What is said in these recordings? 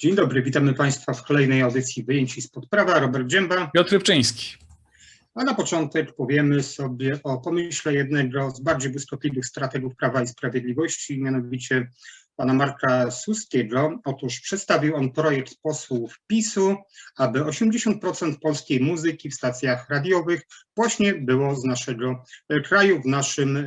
Dzień dobry, witamy Państwa w kolejnej audycji Wyjęci spod prawa. Robert Dzięba. Piotr Rybczyński. A na początek powiemy sobie o pomyśle jednego z bardziej błyskotliwych strategów Prawa i Sprawiedliwości, mianowicie pana Marka Suskiego. Otóż przedstawił on projekt posłów PiSu, aby 80% polskiej muzyki w stacjach radiowych właśnie było z naszego kraju, w naszym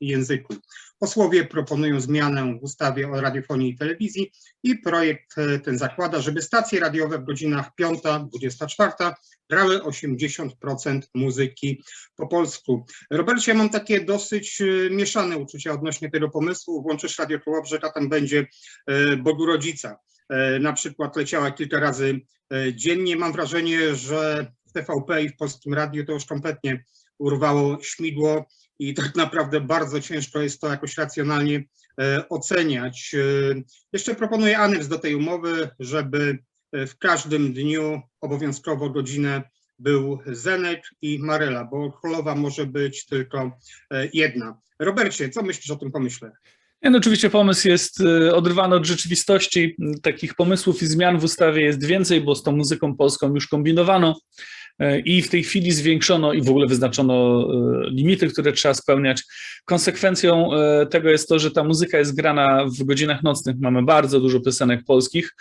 języku. Posłowie proponują zmianę w ustawie o radiofonii i telewizji i projekt ten zakłada, żeby stacje radiowe w godzinach 5-24 grały 80% muzyki po polsku. Robercie, mam takie dosyć mieszane uczucia odnośnie tego pomysłu. Włączysz Radio Kołobrzeg, a tam będzie Bogu Rodzica. Na przykład leciała kilka razy dziennie. Mam wrażenie, że w TVP i w Polskim Radiu to już kompletnie urwało śmigło i tak naprawdę bardzo ciężko jest to jakoś racjonalnie oceniać. Jeszcze proponuję aneks do tej umowy, żeby w każdym dniu obowiązkowo godzinę był Zenek i Maryla, bo królowa może być tylko jedna. Robercie, co myślisz o tym pomyśle? Nie, no oczywiście pomysł jest odrywany od rzeczywistości. Takich pomysłów i zmian w ustawie jest więcej, bo z tą muzyką polską już kombinowano i w tej chwili zwiększono i w ogóle wyznaczono limity, które trzeba spełniać. Konsekwencją tego jest to, że ta muzyka jest grana w godzinach nocnych. Mamy bardzo dużo piosenek polskich.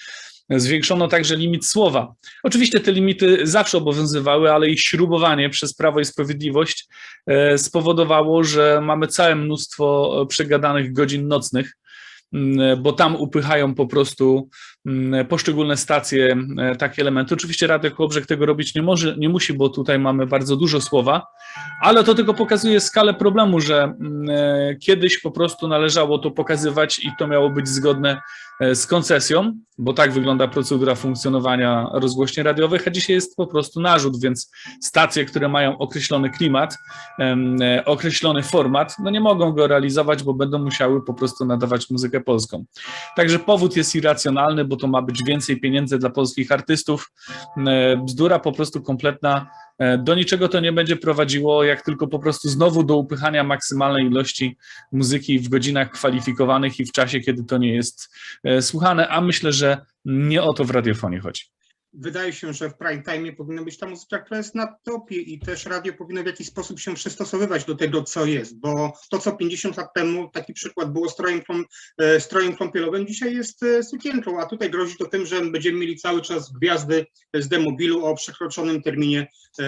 Zwiększono także limit słowa. Oczywiście te limity zawsze obowiązywały, ale ich śrubowanie przez Prawo i Sprawiedliwość spowodowało, że mamy całe mnóstwo przegadanych godzin nocnych, bo tam upychają po prostu poszczególne stacje takie elementy. Oczywiście Radio Kołobrzeg tego robić nie może, nie musi, bo tutaj mamy bardzo dużo słowa, ale to tylko pokazuje skalę problemu, że kiedyś po prostu należało to pokazywać i to miało być zgodne z koncesją, bo tak wygląda procedura funkcjonowania rozgłośni radiowych, a dzisiaj jest po prostu narzut, więc stacje, które mają określony klimat, określony format, no nie mogą go realizować, bo będą musiały po prostu nadawać muzykę polską. Także powód jest irracjonalny, bo to ma być więcej pieniędzy dla polskich artystów. Bzdura po prostu kompletna. Do niczego to nie będzie prowadziło, jak tylko po prostu znowu do upychania maksymalnej ilości muzyki w godzinach kwalifikowanych i w czasie, kiedy to nie jest słuchane, a myślę, że nie o to w radiofonii chodzi. Wydaje się, że w prime time powinna być ta muzyka, która jest na topie i też radio powinno w jakiś sposób się przystosowywać do tego, co jest, bo to, co 50 lat temu, taki przykład było strojem, strojem kąpielowym, dzisiaj jest sukienką, a tutaj grozi to tym, że będziemy mieli cały czas gwiazdy z demobilu o przekroczonym terminie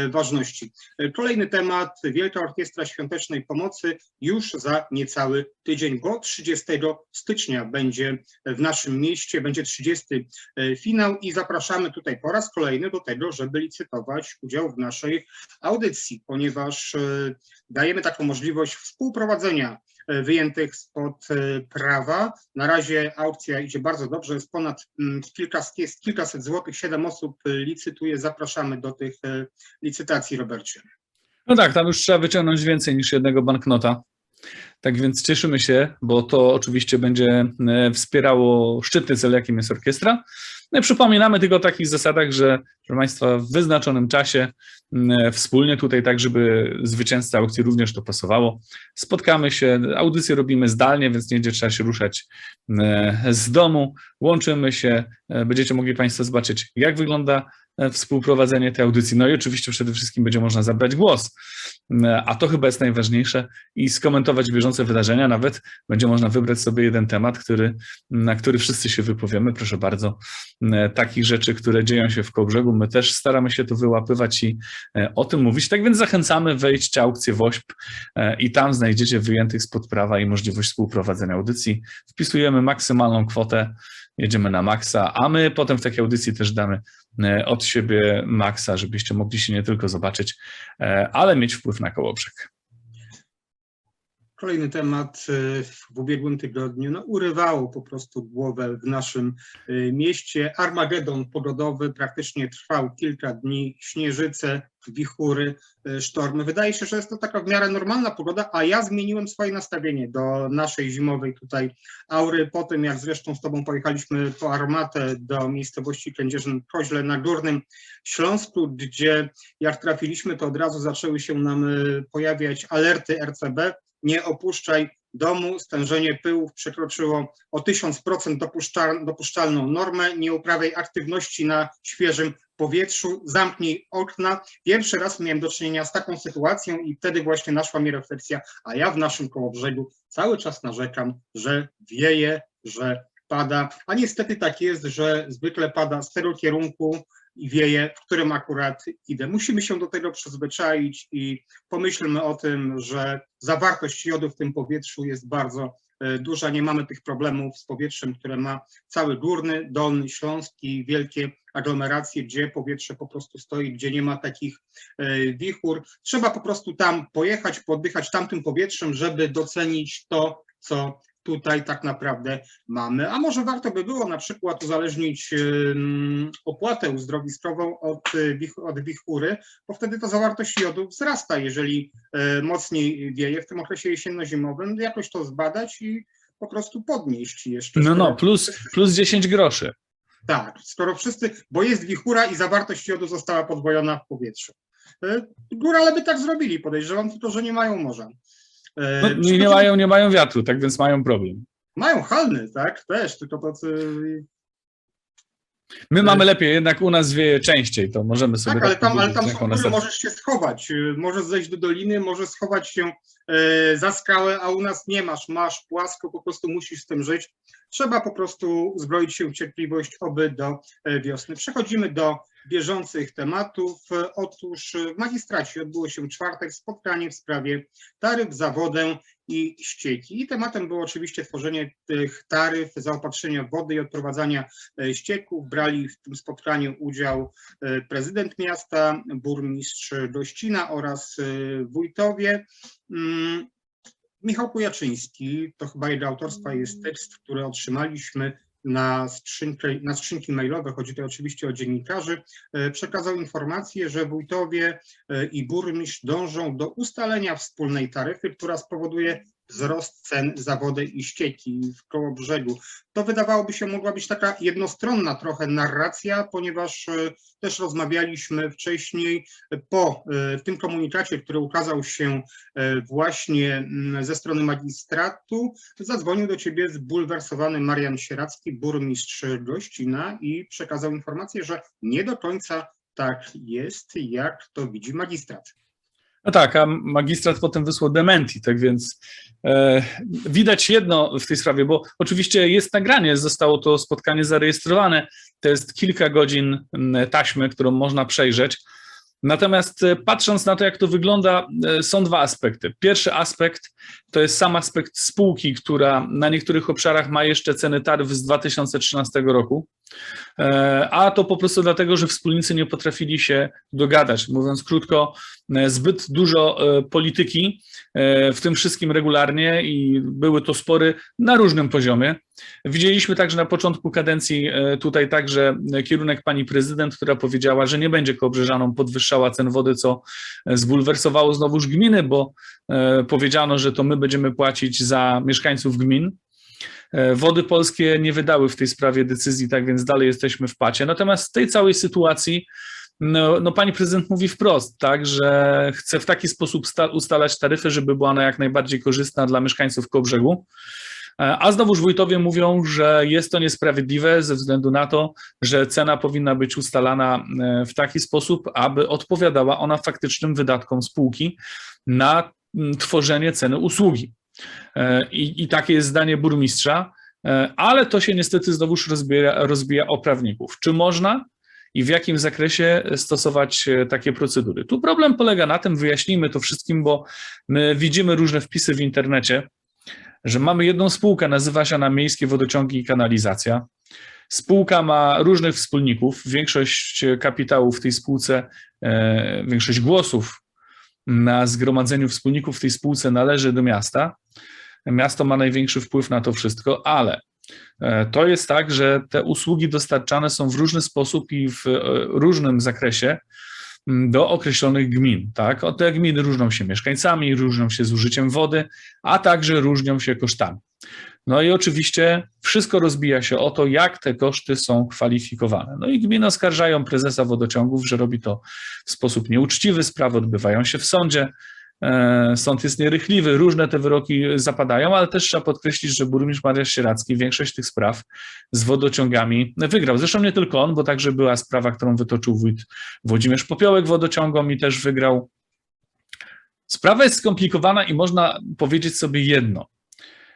ważności. Kolejny temat, Wielka Orkiestra Świątecznej Pomocy już za niecały tydzień, bo 30 stycznia będzie w naszym mieście, będzie 30 finał i zapraszamy tutaj po raz kolejny do tego, żeby licytować udział w naszej audycji, ponieważ dajemy taką możliwość współprowadzenia wyjętych spod prawa. Na razie aukcja idzie bardzo dobrze, jest ponad kilka, jest kilkaset złotych, siedem osób licytuje, zapraszamy do tych licytacji, Robercie. No tak, tam już trzeba wyciągnąć więcej niż jednego banknota. Tak więc cieszymy się, bo to oczywiście będzie wspierało szczytny cel, jakim jest orkiestra. No i przypominamy tylko o takich zasadach, że proszę Państwa, w wyznaczonym czasie wspólnie tutaj, tak żeby zwycięzca aukcji również to pasowało, spotkamy się, audycję robimy zdalnie, więc nie będzie trzeba się ruszać z domu, łączymy się, będziecie mogli Państwo zobaczyć, jak wygląda współprowadzenie tej audycji. No i oczywiście przede wszystkim będzie można zabrać głos, a to chyba jest najważniejsze i skomentować bieżące wydarzenia. Nawet będzie można wybrać sobie jeden temat, który, na który wszyscy się wypowiemy. Proszę bardzo, takich rzeczy, które dzieją się w Kołbrzegu. My też staramy się to wyłapywać i o tym mówić. Tak więc zachęcamy, wejdźcie aukcję WOŚP i tam znajdziecie wyjętych spod prawa i możliwość współprowadzenia audycji. Wpisujemy maksymalną kwotę, jedziemy na maksa, a my potem w takiej audycji też damy od siebie maksa, żebyście mogli się nie tylko zobaczyć, ale mieć wpływ na Kołobrzeg. Kolejny temat w ubiegłym tygodniu no, urywało po prostu głowę w naszym mieście. Armagedon pogodowy praktycznie trwał kilka dni, śnieżyce, wichury, sztormy. Wydaje się, że jest to taka w miarę normalna pogoda, a ja zmieniłem swoje nastawienie do naszej zimowej tutaj aury. Po tym, jak zresztą z Tobą pojechaliśmy po armatę do miejscowości Kędzierzyn-Koźle na Górnym Śląsku, gdzie jak trafiliśmy, to od razu zaczęły się nam pojawiać alerty RCB, nie opuszczaj domu. Stężenie pyłów przekroczyło o 1000% dopuszczal, dopuszczalną normę, nie uprawiaj aktywności na świeżym powietrzu, zamknij okna. Pierwszy raz miałem do czynienia z taką sytuacją i wtedy właśnie naszła mi refleksja, a ja w naszym Kołobrzegu cały czas narzekam, że wieje, że pada, a niestety tak jest, że zwykle pada z tego kierunku i wieje, w którym akurat idę. Musimy się do tego przyzwyczaić i pomyślmy o tym, że zawartość jodu w tym powietrzu jest bardzo e, duża. Nie mamy tych problemów z powietrzem, które ma cały górny, dolny Śląsk i wielkie aglomeracje, gdzie powietrze po prostu stoi, gdzie nie ma takich e, wichur. Trzeba po prostu tam pojechać, poddychać tamtym powietrzem, żeby docenić to, co tutaj tak naprawdę mamy. A może warto by było na przykład uzależnić opłatę uzdrowiskową od, od wichury, bo wtedy to zawartość jodu wzrasta, jeżeli e, mocniej wieje w tym okresie jesienno-zimowym, jakoś to zbadać i po prostu podnieść jeszcze. No, no, plus, plus 10 groszy. Tak, skoro wszyscy, bo jest wichura i zawartość jodu została podwojona w powietrzu. E, Górale by tak zrobili, podejrzewam, tylko że nie mają morza. E, no, nie, nie, mają, nie mają wiatru, tak więc mają problem. Mają halny, tak, też, tylko tacy... My mamy lepiej, jednak u nas wieje częściej, to możemy sobie tak, ale tam, ale tam są, możesz się schować, możesz zejść do doliny, możesz schować się e, za skałę, a u nas nie masz, masz płasko, po prostu musisz z tym żyć. Trzeba po prostu zbroić się w cierpliwość, oby do e, wiosny. Przechodzimy do bieżących tematów. Otóż w magistracie odbyło się czwartek spotkanie w sprawie taryf za wodę i ścieki. I tematem było oczywiście tworzenie tych taryf, zaopatrzenia wody i odprowadzania e, ścieków. Brali w tym spotkaniu udział e, prezydent miasta, burmistrz Gościna oraz e, wójtowie. Mm, Michał Kujaczyński, to chyba jego autorstwa jest tekst, który otrzymaliśmy na, skrzynkę, na skrzynki mailowe, chodzi tutaj oczywiście o dziennikarzy, e, przekazał informację, że wójtowie e, i burmistrz dążą do ustalenia wspólnej taryfy, która spowoduje wzrost cen za wodę i ścieki w koło brzegu. To wydawałoby się mogła być taka jednostronna trochę narracja, ponieważ e, też rozmawialiśmy wcześniej po e, tym komunikacie, który ukazał się e, właśnie mm, ze strony magistratu, zadzwonił do ciebie zbulwersowany Marian Sieracki, burmistrz Gościna i przekazał informację, że nie do końca tak jest, jak to widzi magistrat. No tak, a magistrat potem wysłał dementi, tak więc e, widać jedno w tej sprawie, bo oczywiście jest nagranie, zostało to spotkanie zarejestrowane, to jest kilka godzin taśmy, którą można przejrzeć. Natomiast e, patrząc na to, jak to wygląda, e, są dwa aspekty. Pierwszy aspekt to jest sam aspekt spółki, która na niektórych obszarach ma jeszcze ceny taryf z 2013 roku. E, a to po prostu dlatego, że wspólnicy nie potrafili się dogadać. Mówiąc krótko, e, zbyt dużo e, polityki, w tym wszystkim regularnie i były to spory na różnym poziomie. Widzieliśmy także na początku kadencji tutaj także kierunek pani prezydent, która powiedziała, że nie będzie Kołbrzeżanom podwyższała cen wody, co zbulwersowało znowuż gminy, bo powiedziano, że to my będziemy płacić za mieszkańców gmin. E, Wody Polskie nie wydały w tej sprawie decyzji, tak więc dalej jesteśmy w pacie. Natomiast w tej całej sytuacji no, no, pani prezydent mówi wprost, tak, że chce w taki sposób ustalać taryfy, żeby była ona jak najbardziej korzystna dla mieszkańców Kołbrzegu. E, a znowuż wójtowie mówią, że jest to niesprawiedliwe ze względu na to, że cena powinna być ustalana e, w taki sposób, aby odpowiadała ona faktycznym wydatkom spółki na tworzenie ceny usługi. E, I, I takie jest zdanie burmistrza, e, ale to się niestety znowuż rozbija, rozbija o prawników. Czy można i w jakim zakresie stosować e, takie procedury? Tu problem polega na tym, wyjaśnijmy to wszystkim, bo my widzimy różne wpisy w internecie, że mamy jedną spółkę, nazywa się ona Miejskie Wodociągi i Kanalizacja. Spółka ma różnych wspólników, większość kapitału w tej spółce, większość głosów na zgromadzeniu wspólników w tej spółce należy do miasta. Miasto ma największy wpływ na to wszystko, ale e, to jest tak, że te usługi dostarczane są w różny sposób i w e, różnym zakresie do określonych gmin. Tak? Te gminy różnią się mieszkańcami, różnią się zużyciem wody, a także różnią się kosztami. No i oczywiście wszystko rozbija się o to, jak te koszty są kwalifikowane. No i gminy oskarżają prezesa wodociągów, że robi to w sposób nieuczciwy, sprawy odbywają się w sądzie. E, Sąd jest nierychliwy, różne te wyroki zapadają, ale też trzeba podkreślić, że burmistrz Mariusz Sieracki większość tych spraw z wodociągami wygrał. Zresztą nie tylko on, bo także była sprawa, którą wytoczył wójt Włodzimierz Popiołek wodociągom i też wygrał. Sprawa jest skomplikowana i można powiedzieć sobie jedno.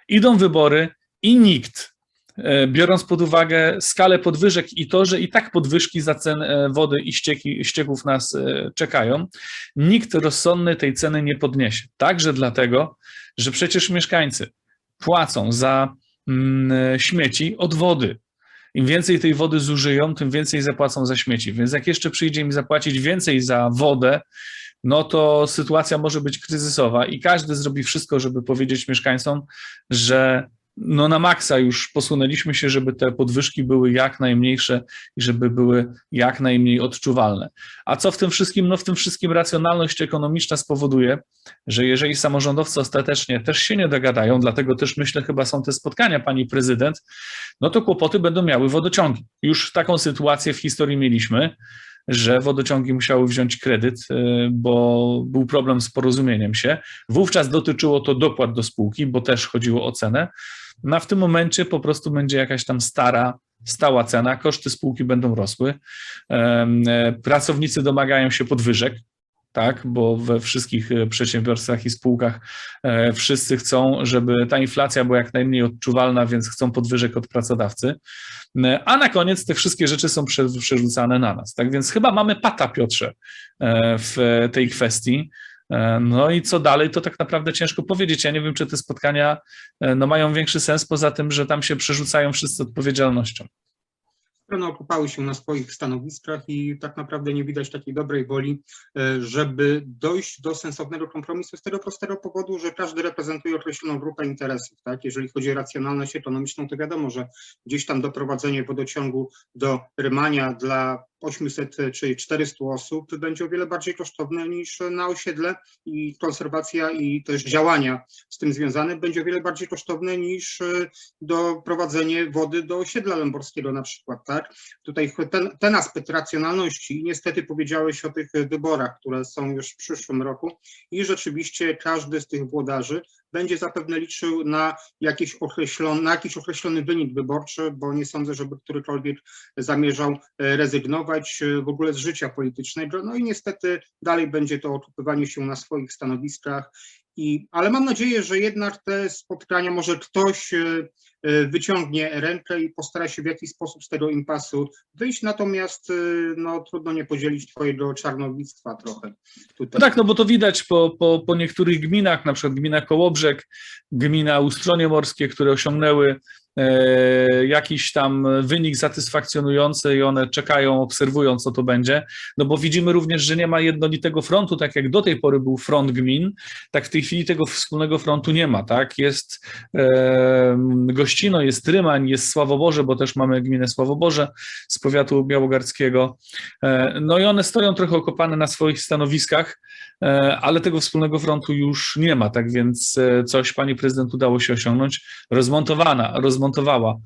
Idą wybory i nikt, e, biorąc pod uwagę skalę podwyżek i to, że i tak podwyżki za cen e, wody i ścieki, ścieków nas e, czekają, nikt rozsądny tej ceny nie podniesie. Także dlatego, że przecież mieszkańcy płacą za mm, śmieci od wody. Im więcej tej wody zużyją, tym więcej zapłacą za śmieci. Więc jak jeszcze przyjdzie im zapłacić więcej za wodę, no to sytuacja może być kryzysowa i każdy zrobi wszystko, żeby powiedzieć mieszkańcom, że no na maksa już posunęliśmy się, żeby te podwyżki były jak najmniejsze i żeby były jak najmniej odczuwalne. A co w tym wszystkim? No w tym wszystkim racjonalność ekonomiczna spowoduje, że jeżeli samorządowcy ostatecznie też się nie dogadają, dlatego też myślę chyba są te spotkania pani prezydent, no to kłopoty będą miały wodociągi. Już taką sytuację w historii mieliśmy, że wodociągi musiały wziąć kredyt, y, bo był problem z porozumieniem się. Wówczas dotyczyło to dopłat do spółki, bo też chodziło o cenę. No a w tym momencie po prostu będzie jakaś tam stara, stała cena, koszty spółki będą rosły. E, Pracownicy domagają się podwyżek, tak, bo we wszystkich e, przedsiębiorstwach i spółkach e, wszyscy chcą, żeby ta inflacja była jak najmniej odczuwalna, więc chcą podwyżek od pracodawcy. E, A na koniec te wszystkie rzeczy są prze- przerzucane na nas. Tak więc chyba mamy pata, Piotrze, w tej kwestii. No i co dalej, to tak naprawdę ciężko powiedzieć. Ja nie wiem, czy te spotkania no, mają większy sens, poza tym, że tam się przerzucają wszyscy odpowiedzialnością. Strony okupały się na swoich stanowiskach i tak naprawdę nie widać takiej dobrej woli, e, żeby dojść do sensownego kompromisu z tego prostego powodu, że każdy reprezentuje określoną grupę interesów. Tak? Jeżeli chodzi o racjonalność ekonomiczną, to wiadomo, że gdzieś tam doprowadzenie wodociągu do Rymania dla 800 czy 400 osób będzie o wiele bardziej kosztowne niż na osiedle i konserwacja i też działania z tym związane będzie o wiele bardziej kosztowne niż e, doprowadzenie wody do osiedla lęborskiego na przykład, tak? Tutaj ten, ten aspekt racjonalności niestety powiedziałeś o tych wyborach, które są już w przyszłym roku i rzeczywiście każdy z tych włodarzy będzie zapewne liczył na na jakiś określony wynik wyborczy, bo nie sądzę, żeby którykolwiek zamierzał e, rezygnować e, w ogóle z życia politycznego. No i niestety dalej będzie to okupywanie się na swoich stanowiskach. I, ale mam nadzieję, że jednak te spotkania może ktoś e, e, wyciągnie rękę i postara się w jakiś sposób z tego impasu wyjść, natomiast e, no, trudno nie podzielić twojego czarnowictwa trochę. Tutaj. No tak, no bo to widać po, po, po niektórych gminach, na przykład gmina Kołobrzeg, gmina Ustronie Morskie, które osiągnęły jakiś tam wynik satysfakcjonujący i one czekają, obserwują, co to będzie. No bo widzimy również, że nie ma jednolitego frontu, tak jak do tej pory był front gmin, tak w tej chwili tego wspólnego frontu nie ma, tak? Jest e, Gościno, jest Rymań, jest Sławoborze, bo też mamy gminę Sławoborze z powiatu białogardzkiego. E, no i one stoją trochę okopane na swoich stanowiskach, e, ale tego wspólnego frontu już nie ma, tak więc e, coś pani prezydent udało się osiągnąć. Rozmontowana, rozmontowała,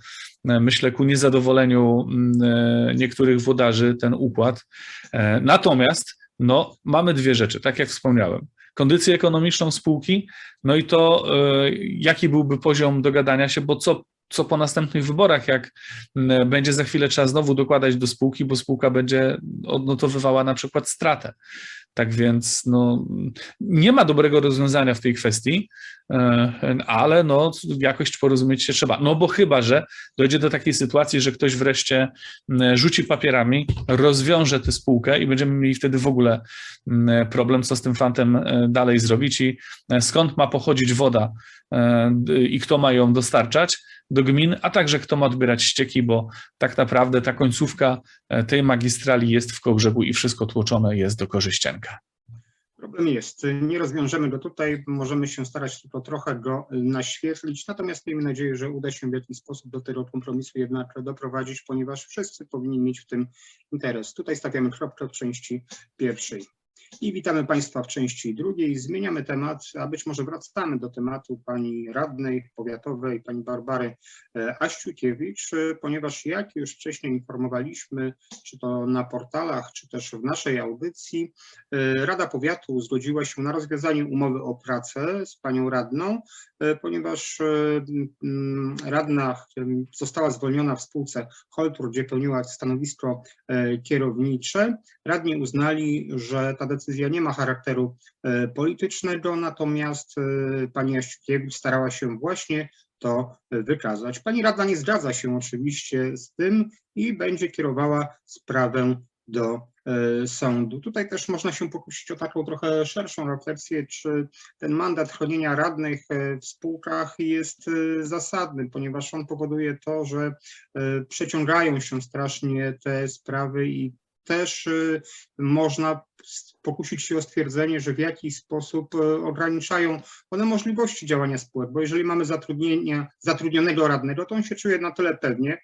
e, myślę, ku niezadowoleniu mm, e, niektórych włodarzy ten układ. E, Natomiast no, mamy dwie rzeczy, tak jak wspomniałem. Kondycję ekonomiczną spółki, no i to, e, jaki byłby poziom dogadania się, bo co co po następnych wyborach, jak będzie za chwilę trzeba znowu dokładać do spółki, bo spółka będzie odnotowywała na przykład stratę. Tak więc no, nie ma dobrego rozwiązania w tej kwestii, e, ale no, jakoś porozumieć się trzeba. No bo chyba, że dojdzie do takiej sytuacji, że ktoś wreszcie rzuci papierami, rozwiąże tę spółkę i będziemy mieli wtedy w ogóle problem, co z tym fantem e, dalej zrobić i e, skąd ma pochodzić woda i kto ma ją dostarczać do gmin, a także kto ma odbierać ścieki, bo tak naprawdę ta końcówka e, tej magistrali jest w Kołbrzegu i wszystko tłoczone jest do Korzyścienka. Problem jest, nie rozwiążemy go tutaj, możemy się starać tylko trochę go naświetlić, natomiast miejmy nadzieję, że uda się w jakiś sposób do tego kompromisu jednak doprowadzić, ponieważ wszyscy powinni mieć w tym interes. Tutaj stawiamy kropkę w części pierwszej. I witamy Państwa w części drugiej. Zmieniamy temat, a być może wracamy do tematu pani radnej powiatowej, pani Barbary e, Aściukiewicz, ponieważ jak już wcześniej informowaliśmy, czy to na portalach, czy też w naszej audycji, e, Rada Powiatu zgodziła się na rozwiązanie umowy o pracę z panią radną, ponieważ mm, radna została zwolniona w spółce Holtur, gdzie pełniła stanowisko kierownicze. Radni uznali, że ta decyzja nie ma charakteru e, politycznego, natomiast e, pani Jaściukiewicz starała się właśnie to wykazać. Pani radna nie zgadza się oczywiście z tym i będzie kierowała sprawę do e, sądu. Tutaj też można się pokusić o taką trochę szerszą refleksję, czy ten mandat chronienia radnych w spółkach jest zasadny, ponieważ on powoduje to, że przeciągają się strasznie te sprawy i też można pokusić się o stwierdzenie, że w jakiś sposób y, ograniczają one możliwości działania spółek, bo jeżeli mamy zatrudnienia, zatrudnionego radnego, to on się czuje na tyle pewnie,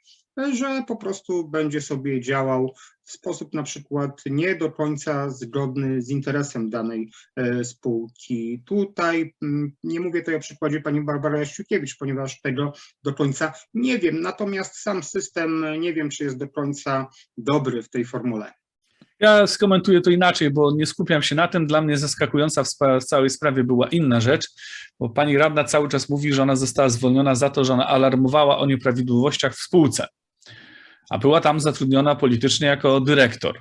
że po prostu będzie sobie działał w sposób na przykład nie do końca zgodny z interesem danej e, spółki. Tutaj mm, nie mówię tutaj o przykładzie pani Barbary Jaściukiewicz, ponieważ tego do końca nie wiem, natomiast sam system nie wiem, czy jest do końca dobry w tej formule. Ja skomentuję to inaczej, bo nie skupiam się na tym. Dla mnie zaskakująca w, całej sprawie była inna rzecz, bo pani radna cały czas mówi, że ona została zwolniona za to, że ona alarmowała o nieprawidłowościach w spółce a była tam zatrudniona politycznie jako dyrektor.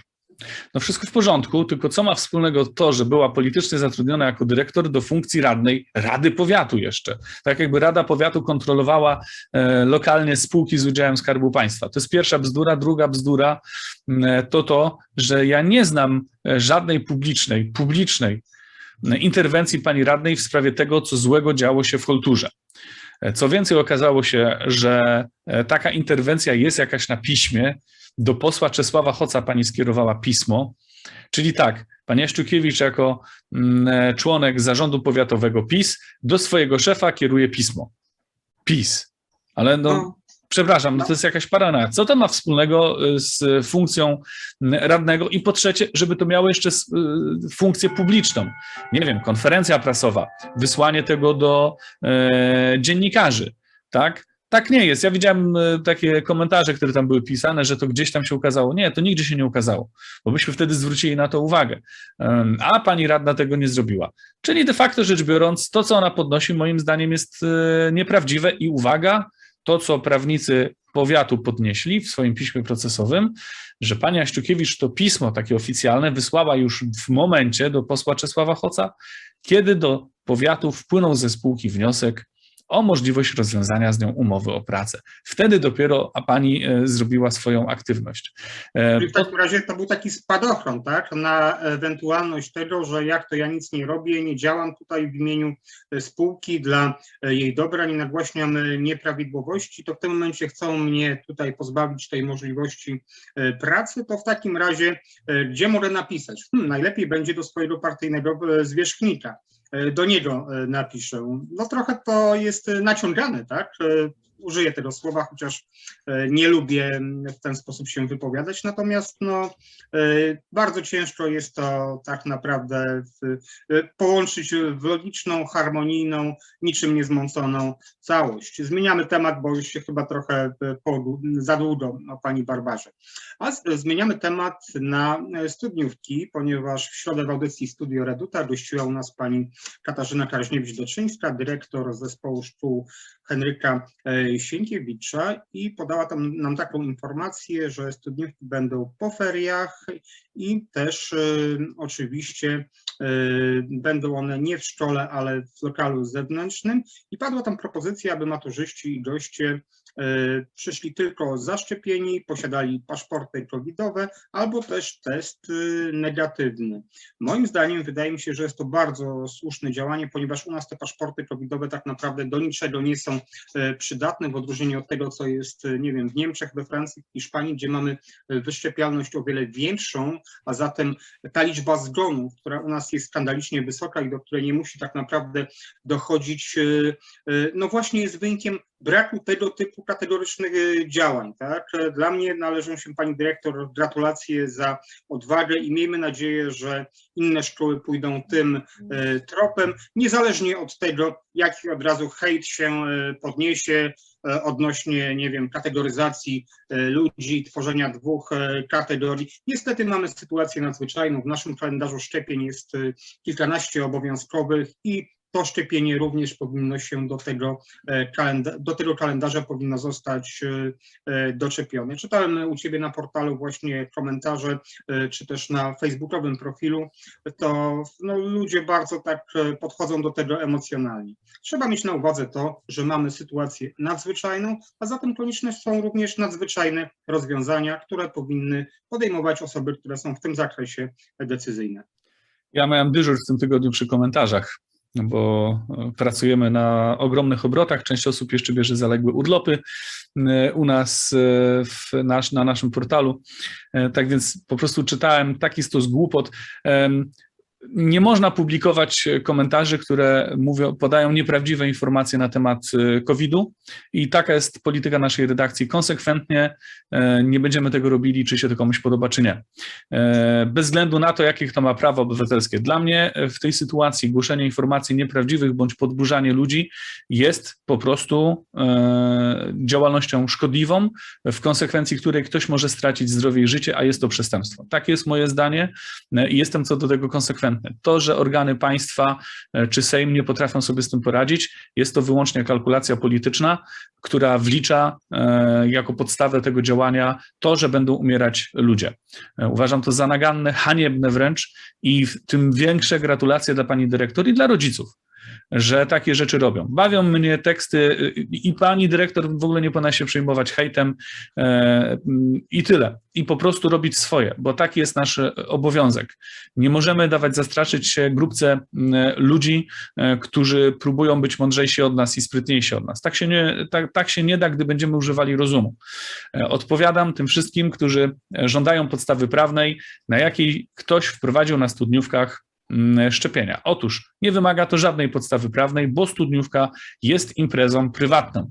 No wszystko w porządku, tylko co ma wspólnego to, że była politycznie zatrudniona jako dyrektor do funkcji radnej Rady Powiatu jeszcze. Tak jakby Rada Powiatu kontrolowała e, lokalnie spółki z udziałem Skarbu Państwa. To jest pierwsza bzdura. Druga bzdura e, to to, że ja nie znam e, żadnej publicznej, publicznej e, interwencji pani radnej w sprawie tego, co złego działo się w Holturze. Co więcej, okazało się, że e, taka interwencja jest jakaś na piśmie. Do posła Czesława Hoca pani skierowała pismo, czyli tak, pani Jaszczukiewicz jako mm, e, członek zarządu powiatowego PiS do swojego szefa kieruje pismo. PiS. Ale no, no. Przepraszam, no to jest jakaś paranoja. Co to ma wspólnego y, z funkcją radnego? I po trzecie, żeby to miało jeszcze funkcję publiczną. Nie wiem, konferencja prasowa, wysłanie tego do e, dziennikarzy, tak? Tak nie jest. Ja widziałem e, takie komentarze, które tam były pisane, że to gdzieś tam się ukazało. Nie, to nigdzie się nie ukazało, bo byśmy wtedy zwrócili na to uwagę. A pani radna tego nie zrobiła. Czyli de facto rzecz biorąc, to, co ona podnosi, moim zdaniem jest e, nieprawdziwe i uwaga, to, co prawnicy powiatu podnieśli w swoim piśmie procesowym, że pani Aściukiewicz to pismo takie oficjalne wysłała już w momencie do posła Czesława Hoca, kiedy do powiatu wpłynął ze spółki wniosek o możliwość rozwiązania z nią umowy o pracę. Wtedy dopiero a pani e, zrobiła swoją aktywność. E, Czyli w takim razie to był taki spadochron, tak? Na ewentualność tego, że jak to ja nic nie robię, nie działam tutaj w imieniu e, spółki dla jej dobra, nie nagłaśniam nieprawidłowości, to w tym momencie chcą mnie tutaj pozbawić tej możliwości pracy, to w takim razie gdzie mogę napisać? Hmm, najlepiej będzie do swojego partyjnego zwierzchnika. E, do niego e, napiszę. No trochę to jest naciągane, tak? E, użyję tego słowa, chociaż nie lubię w ten sposób się wypowiadać, natomiast no, bardzo ciężko jest to tak naprawdę połączyć w logiczną, harmonijną, niczym niezmąconą całość. Zmieniamy temat, bo już się chyba trochę za długo o pani Barbarze. A zmieniamy temat na studniówki, ponieważ w środę w audycji Studio Reduta gościła u nas pani Katarzyna Karźniewicz-Doczyńska, dyrektor zespołu szkół Henryka e, Sienkiewicza i podała tam nam taką informację, że studniówki będą po feriach i też y, oczywiście y, będą one nie w szkole, ale w lokalu zewnętrznym. I padła tam propozycja, aby maturzyści i goście przyszli tylko zaszczepieni, posiadali paszporty covidowe albo też test negatywny. Moim zdaniem wydaje mi się, że jest to bardzo słuszne działanie, ponieważ u nas te paszporty covidowe tak naprawdę do niczego nie są przydatne w odróżnieniu od tego, co jest, nie wiem, w Niemczech, we Francji, w Hiszpanii, gdzie mamy wyszczepialność o wiele większą, a zatem ta liczba zgonów, która u nas jest skandalicznie wysoka i do której nie musi tak naprawdę dochodzić, e, e, no właśnie jest wynikiem braku tego typu kategorycznych y, działań. Tak? Dla mnie należą się pani dyrektor gratulacje za odwagę i miejmy nadzieję, że inne szkoły pójdą tym y, tropem, niezależnie od tego, jaki od razu hejt się podniesie odnośnie, nie wiem, kategoryzacji ludzi, tworzenia dwóch kategorii. Niestety mamy sytuację nadzwyczajną. W naszym kalendarzu szczepień jest kilkanaście obowiązkowych i to szczepienie również powinno się do tego, e, do tego kalendarza powinno zostać e, e, doczepione. Czytałem u Ciebie na portalu właśnie komentarze, czy też na facebookowym profilu, to no, ludzie bardzo tak podchodzą do tego emocjonalnie. Trzeba mieć na uwadze to, że mamy sytuację nadzwyczajną, a zatem konieczne są również nadzwyczajne rozwiązania, które powinny podejmować osoby, które są w tym zakresie decyzyjne. Ja miałem dyżur w tym tygodniu przy komentarzach, bo e, pracujemy na ogromnych obrotach. Część osób jeszcze bierze zaległe urlopy e, u nas e, nasz, na naszym portalu. Tak więc po prostu czytałem taki stos głupot. Nie można publikować komentarzy, które mówią, podają nieprawdziwe informacje na temat e, COVID-u i taka jest polityka naszej redakcji. Konsekwentnie e, nie będziemy tego robili, czy się to komuś podoba, czy nie. E, Bez względu na to, jakie kto ma prawa obywatelskie. Dla mnie e, w tej sytuacji głoszenie informacji nieprawdziwych bądź podburzanie ludzi jest po prostu e, działalnością szkodliwą, w konsekwencji której ktoś może stracić zdrowie i życie, a jest to przestępstwo. Takie jest moje zdanie e, i jestem co do tego konsekwentny. To, że organy państwa e, czy Sejm nie potrafią sobie z tym poradzić, jest to wyłącznie kalkulacja polityczna, która wlicza e, jako podstawę tego działania to, że będą umierać ludzie. E, Uważam to za naganne, haniebne wręcz i tym większe gratulacje dla pani dyrektor i dla rodziców że takie rzeczy robią. Bawią mnie teksty y, i pani dyrektor w ogóle nie powinna się przejmować hejtem e, i tyle. I po prostu robić swoje, bo taki jest nasz e, obowiązek. Nie możemy dawać zastraszyć się grupce ludzi, e, którzy próbują być mądrzejsi od nas i sprytniejsi od nas. Tak się nie, tak, tak się nie da, gdy będziemy używali rozumu. Odpowiadam tym wszystkim, którzy żądają podstawy prawnej, na jakiej ktoś wprowadził na studniówkach szczepienia. Otóż nie wymaga to żadnej podstawy prawnej, bo studniówka jest imprezą prywatną.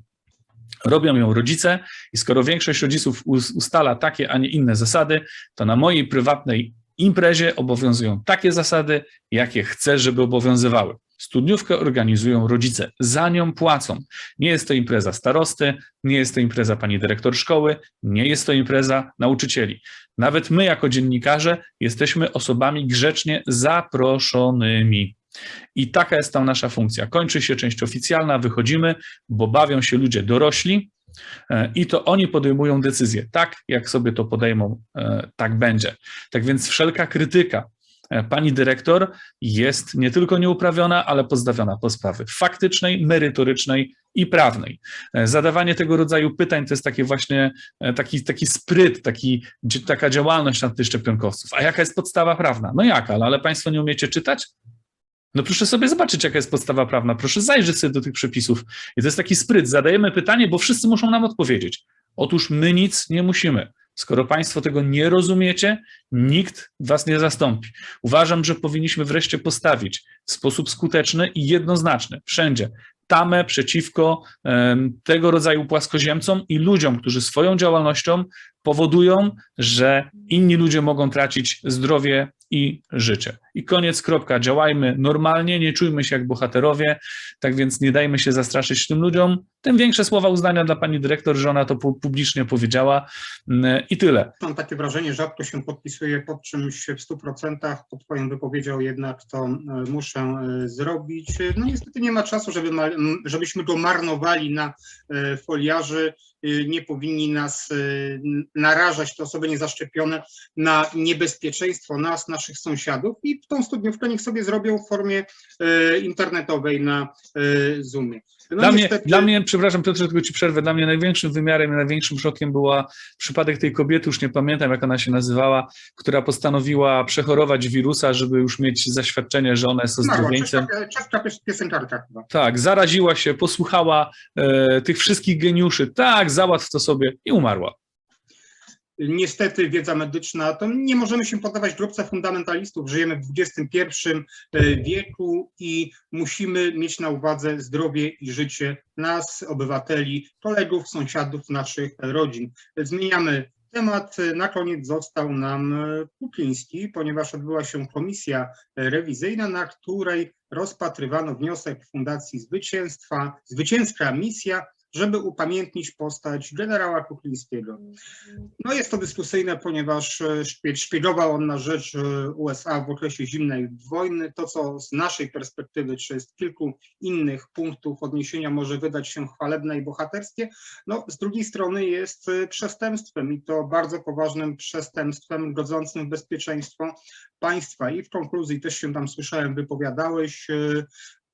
Robią ją rodzice i skoro większość rodziców us- ustala takie, a nie inne zasady, to na mojej prywatnej imprezie obowiązują takie zasady, jakie chcę, żeby obowiązywały. Studniówkę organizują rodzice, za nią płacą. Nie jest to impreza starosty, nie jest to impreza pani dyrektor szkoły, nie jest to impreza nauczycieli. Nawet my, jako dziennikarze, jesteśmy osobami grzecznie zaproszonymi. I taka jest tam nasza funkcja. Kończy się część oficjalna, wychodzimy, bo bawią się ludzie dorośli e, i to oni podejmują decyzje. Tak, jak sobie to podejmą, e, tak będzie. Tak więc wszelka krytyka pani dyrektor jest nie tylko nieuprawiona, ale pozbawiona podstawy faktycznej, merytorycznej i prawnej. E, Zadawanie tego rodzaju pytań to jest takie właśnie e, taki, taki spryt, taki, taka działalność antyszczepionkowców. A jaka jest podstawa prawna? No jaka, ale, ale państwo nie umiecie czytać? No proszę sobie zobaczyć, jaka jest podstawa prawna. Proszę zajrzeć sobie do tych przepisów. I to jest taki spryt. Zadajemy pytanie, bo wszyscy muszą nam odpowiedzieć. Otóż my nic nie musimy. Skoro Państwo tego nie rozumiecie, nikt Was nie zastąpi. Uważam, że powinniśmy wreszcie postawić w sposób skuteczny i jednoznaczny wszędzie tamę przeciwko tego rodzaju płaskoziemcom i ludziom, którzy swoją działalnością powodują, że inni ludzie mogą tracić zdrowie i życie. I koniec, kropka. Działajmy normalnie, nie czujmy się jak bohaterowie, tak więc nie dajmy się zastraszyć tym ludziom. Tym większe słowa uznania dla pani dyrektor, że ona to pu- publicznie powiedziała Mm, i tyle. Mam takie wrażenie, rzadko się podpisuję pod czymś w 100%, pod Twoją wypowiedzią jednak to e, muszę e, zrobić. No niestety nie ma czasu, żeby żebyśmy go marnowali na e, foliarzy. E, Nie powinni nas n- narażać, te osoby niezaszczepione, na niebezpieczeństwo nas, naszych sąsiadów i tą studniówkę niech sobie zrobią w formie e, internetowej na Zoomie. No Dla mnie, niestety- dla mnie, przepraszam Piotrze, tylko ci przerwę, dla mnie największym wymiarem i największym szokiem była przypadek tej kobiety, już nie pamiętam jak ona się nazywała, która postanowiła przechorować wirusa, żeby już mieć zaświadczenie, że ona jest Zmarła, ozdrowieńcem. czeska, czeska piosenkarka chyba. Tak, zaraziła się, posłuchała e, tych wszystkich geniuszy, tak, załatw to sobie i umarła. Niestety wiedza medyczna, to nie możemy się poddawać grupce fundamentalistów. Żyjemy w XXI wieku i musimy mieć na uwadze zdrowie i życie nas, obywateli, kolegów, sąsiadów, naszych rodzin. Zmieniamy temat. Na koniec został nam Kukliński, ponieważ odbyła się komisja rewizyjna, na której rozpatrywano wniosek Fundacji Zwycięstwa, Zwycięska Misja, żeby upamiętnić postać generała Kuklińskiego. No jest to dyskusyjne, ponieważ szpie- szpiegował on na rzecz e, USA w okresie zimnej wojny. To, co z naszej perspektywy, czy z kilku innych punktów odniesienia może wydać się chwalebne i bohaterskie, no z drugiej strony jest e, przestępstwem i to bardzo poważnym przestępstwem godzącym w bezpieczeństwo państwa. I w konkluzji też się tam słyszałem, wypowiadałeś, e,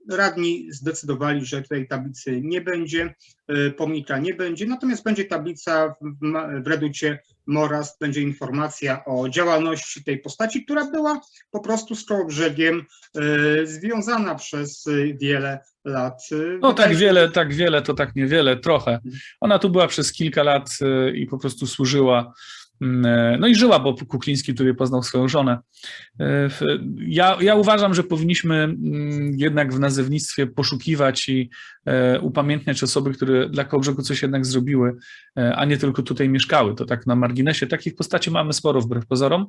radni zdecydowali, że tej tablicy nie będzie, e, pomnika nie będzie, natomiast będzie tablica w, Reducie Morast, będzie informacja o działalności tej postaci, która była po prostu z Kołobrzegiem e, związana przez e, wiele lat. No tak wiele, tak wiele, to tak niewiele, trochę. Ona tu była przez kilka lat i po prostu służyła. Mm, e, No i żyła, bo Kukliński tutaj poznał swoją żonę. E, Ja, ja uważam, że powinniśmy mm, jednak w nazewnictwie poszukiwać i e, upamiętniać osoby, które dla Kołbrzegu coś jednak zrobiły, a nie tylko tutaj mieszkały. To tak na marginesie. Takich postaci mamy sporo wbrew pozorom.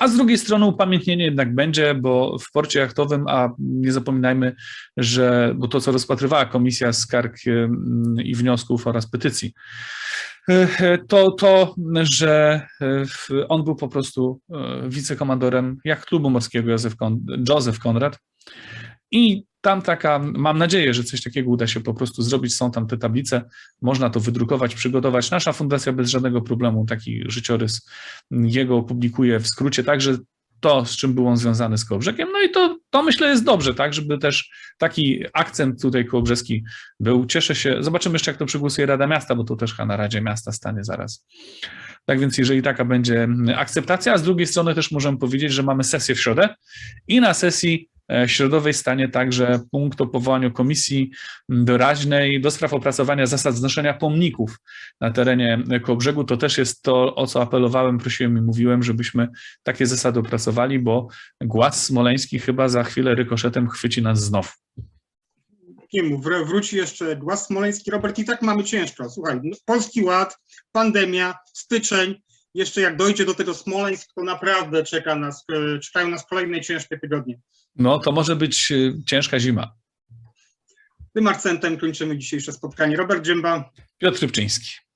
A z drugiej strony upamiętnienie jednak będzie, bo w porcie jachtowym, a nie zapominajmy, że, bo to, co rozpatrywała Komisja Skarg em, i Wniosków oraz Petycji, to, to że e, on był po prostu e, wicekomandorem jak klubu morskiego Józef Konrad i tam taka, mam nadzieję, że coś takiego uda się po prostu zrobić. Są tam te tablice, można to wydrukować, przygotować. Nasza fundacja bez żadnego problemu taki życiorys jego opublikuje w skrócie, także to, z czym był on związany z Kołobrzegiem. No i to, to myślę jest dobrze, tak, żeby też taki akcent tutaj kołobrzeski był. Cieszę się, zobaczymy jeszcze, jak to przegłosuje Rada Miasta, bo to też chyba na Radzie Miasta stanie zaraz. Tak więc jeżeli taka będzie akceptacja, a z drugiej strony też możemy powiedzieć, że mamy sesję w środę i na sesji środowej stanie także punkt o powołaniu komisji doraźnej do spraw opracowania zasad znoszenia pomników na terenie Kołobrzegu. To też jest to, o co apelowałem, prosiłem i mówiłem, żebyśmy takie zasady opracowali, bo głaz smoleński chyba za chwilę rykoszetem chwyci nas znów. nie mów, wr- wróci jeszcze głaz smoleński. Robert, i tak mamy ciężko. Słuchaj, no, Polski Ład, pandemia, styczeń, jeszcze jak dojdzie do tego Smoleńsk, to naprawdę czeka nas, e, czekają nas kolejne ciężkie tygodnie. No to może być y, ciężka zima. Tym akcentem kończymy dzisiejsze spotkanie. Robert Dzięba. Piotr Rybczyński.